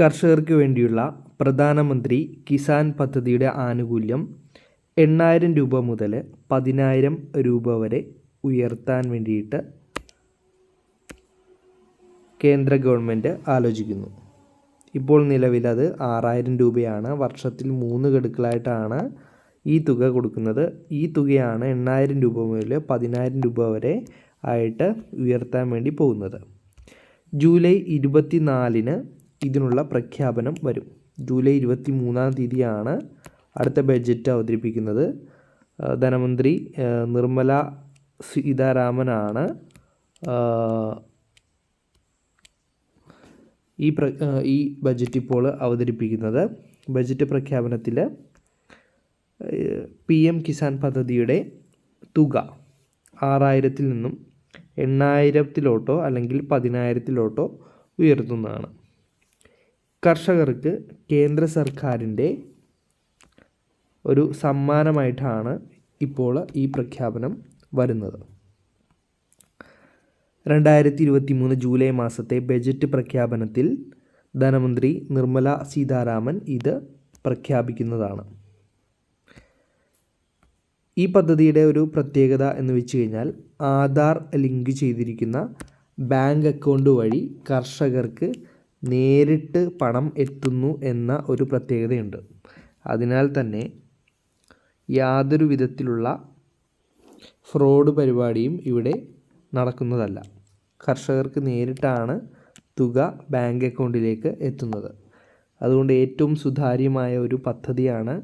കർഷകർക്ക് വേണ്ടിയുള്ള പ്രധാനമന്ത്രി കിസാൻ പദ്ധതിയുടെ ആനുകൂല്യം എണ്ണായിരം രൂപ മുതൽ പതിനായിരം രൂപ വരെ ഉയർത്താൻ വേണ്ടിയിട്ട് കേന്ദ്ര ഗവൺമെന്റ് ആലോചിക്കുന്നു. ഇപ്പോൾ നിലവിൽ അത് ആറായിരം രൂപയാണ്. വർഷത്തിൽ മൂന്ന് ഗഡുക്കളായിട്ടാണ് ഈ തുക കൊടുക്കുന്നത്. ഈ തുകയാണ് എണ്ണായിരം രൂപ മുതൽ പതിനായിരം രൂപ വരെ ആയിട്ട് ഉയർത്താൻ വേണ്ടി പോകുന്നത്. ജൂലൈ ഇരുപത്തി നാലിന് ഇതിനുള്ള പ്രഖ്യാപനം വരും. ജൂലൈ ഇരുപത്തി മൂന്നാം തീയതിയാണ് അടുത്ത ബഡ്ജറ്റ് അവതരിപ്പിക്കുന്നത്. ധനമന്ത്രി നിർമ്മല സീതാരാമനാണ് ഈ പ്ര ഈ ബജറ്റ് ഇപ്പോൾ അവതരിപ്പിക്കുന്നത്. ബജറ്റ് പ്രഖ്യാപനത്തിൽ പി എം കിസാൻ പദ്ധതിയുടെ തുക ആറായിരത്തിൽ നിന്നും എണ്ണായിരത്തിലോട്ടോ അല്ലെങ്കിൽ പതിനായിരത്തിലോട്ടോ ഉയർത്തുന്നതാണ്. കർഷകർക്ക് കേന്ദ്ര സർക്കാരിന്റെ ഒരു സമ്മാനമായിട്ടാണ് ഇപ്പോൾ ഈ പ്രഖ്യാപനം വരുന്നത്. രണ്ടായിരത്തി ഇരുപത്തി മൂന്ന് ജൂലൈ മാസത്തെ ബജറ്റ് പ്രഖ്യാപനത്തിൽ ധനമന്ത്രി നിർമ്മല സീതാരാമൻ ഇത് പ്രഖ്യാപിക്കുന്നതാണ്. ഈ പദ്ധതിയുടെ ഒരു പ്രത്യേകത എന്ന് വെച്ച് കഴിഞ്ഞാൽ ആധാർ ലിങ്ക് ചെയ്തിരിക്കുന്ന ബാങ്ക് അക്കൗണ്ട് വഴി കർഷകർക്ക് നേരിട്ട് പണം എത്തുന്നു എന്ന ഒരു പ്രത്യേകതയുണ്ട്. അതിനാൽ തന്നെ യാതൊരു വിധത്തിലുള്ള ഫ്രോഡ് പരിപാടിയും ഇവിടെ നടക്കുന്നതല്ല. കർഷകർക്ക് നേരിട്ടാണ് തുക ബാങ്ക് അക്കൗണ്ടിലേക്ക് എത്തുന്നത്. അതുകൊണ്ട് ഏറ്റവും സുതാര്യമായ ഒരു പദ്ധതിയാണ്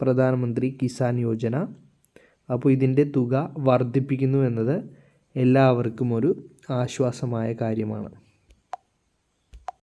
പ്രധാനമന്ത്രി കിസാൻ യോജന. അപ്പോൾ ഇതിന്റെ തുക വർദ്ധിപ്പിക്കുന്നു എന്നത് എല്ലാവർക്കും ഒരു ആശ്വാസമായ കാര്യമാണ്.